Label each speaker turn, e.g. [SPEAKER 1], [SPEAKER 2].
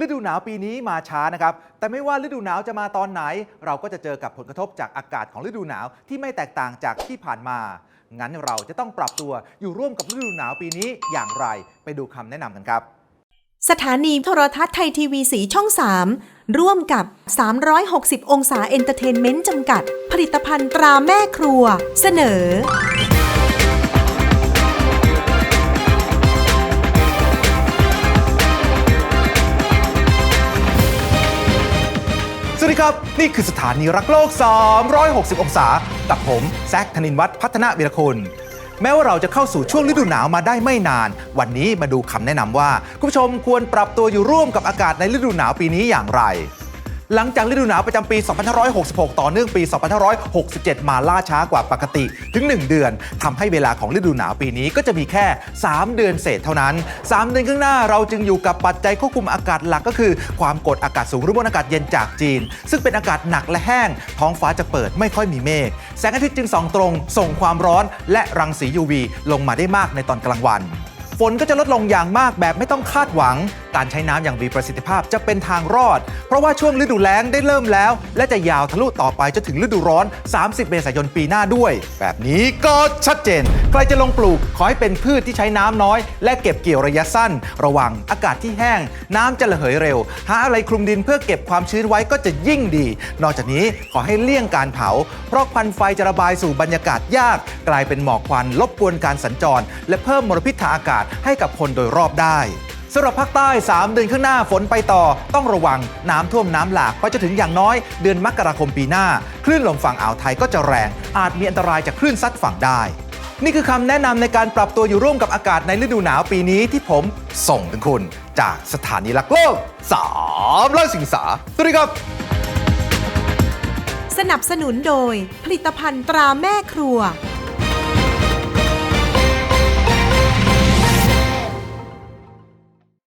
[SPEAKER 1] ฤดูหนาวปีนี้มาช้านะครับ แต่ไม่ว่าฤดูหนาวจะมาตอนไหน เราก็จะเจอกับผลกระทบจากอากาศของฤดูหนาวที่ไม่แตกต่างจากที่ผ่านมา งั้นเราจะต้องปรับตัวอยู่ร่วมกับฤดูหนาวปีนี้อย่างไร ไปดูคำแนะนำกันครับ
[SPEAKER 2] สถานีโทรทัศน์ไทยทีวีสีช่อง 3 ร่วมกับ 360 องศาเอนเตอร์เทนเมนต์จำกัด ผลิตภัณฑ์ตราแม่ครัว เสนอ
[SPEAKER 1] ครับ นี่คือสถานีรักโลก 360 องศา กับผม แซคธนินวัฒน์พัฒนาวิรคุณแม้ว่าเราจะเข้าสู่ช่วงฤดูหนาวมาได้ไม่นาน วันนี้มาดูคำแนะนำว่า คุณผู้ชมควรปรับตัวอยู่ร่วมกับอากาศในฤดูหนาวปีนี้อย่างไร หลังจากฤดูหนาวประจำปี 2566 ต่อเนื่องปี 2567 มาล่าช้ากว่าปกติถึง 1 เดือนทำให้เวลาของฤดูหนาวปีนี้ก็จะมีแค่ 3 เดือนเศษเท่านั้น 3 เดือนข้างหน้าเราจึงอยู่กับปัจจัยควบคุมอากาศหลักก็คือ ความกดอากาศสูงหรือมวลอากาศเย็นจากจีน ซึ่งเป็นอากาศหนักและแห้ง ท้องฟ้าจะเปิดไม่ค่อยมีเมฆแสงอาทิตย์จึงส่องตรง ส่งความร้อน และรังสี UV ลงมาได้มากในตอนกลางวัน ฝนก็จะลดลงอย่างมากแบบไม่ต้องคาดหวังการใช้น้ำอย่างมีประสิทธิภาพจะเป็นทางรอด เพราะว่าช่วงฤดูแล้งได้เริ่มแล้ว และจะยาวทะลุต่อไปจนถึงฤดูร้อน 30 เมษายนปีหน้าด้วย แบบนี้ก็ชัดเจน ใครจะลงปลูกขอให้เป็นพืชที่ใช้น้ำน้อย และเก็บเกี่ยวระยะสั้น ระวังอากาศที่แห้ง น้ำจะระเหยเร็ว หาอะไรคลุมดินเพื่อเก็บความชื้นไว้ก็จะยิ่งดี นอกจากนี้ขอให้เลี่ยงการเผา เพราะควันไฟจะระบายสู่บรรยากาศยาก กลายเป็นหมอกควันรบกวนการสัญจร และเพิ่มมลพิษทางอากาศให้กับคนโดยรอบได้ สำหรับภาคใต้ 3 เดือนข้างหน้าฝนไปต่อ ต้องระวังน้ำท่วมน้ำหลากไปจนถึงอย่างน้อย เดือนมกราคมปีหน้า คลื่นลมฝั่งอ่าวไทยก็จะแรง อาจมีอันตรายจากคลื่นซัดฝั่งได้ นี่คือคำแนะนำในการปรับตัวอยู่ร่วมกับอากาศในฤดูหนาวปีนี้ที่ผมส่งถึงคุณ จากสถานีรักโลก3ร้อยสิงสาสวัสดีครับ
[SPEAKER 2] สนับสนุนโดยผลิตภัณฑ์ตราแม่ครัว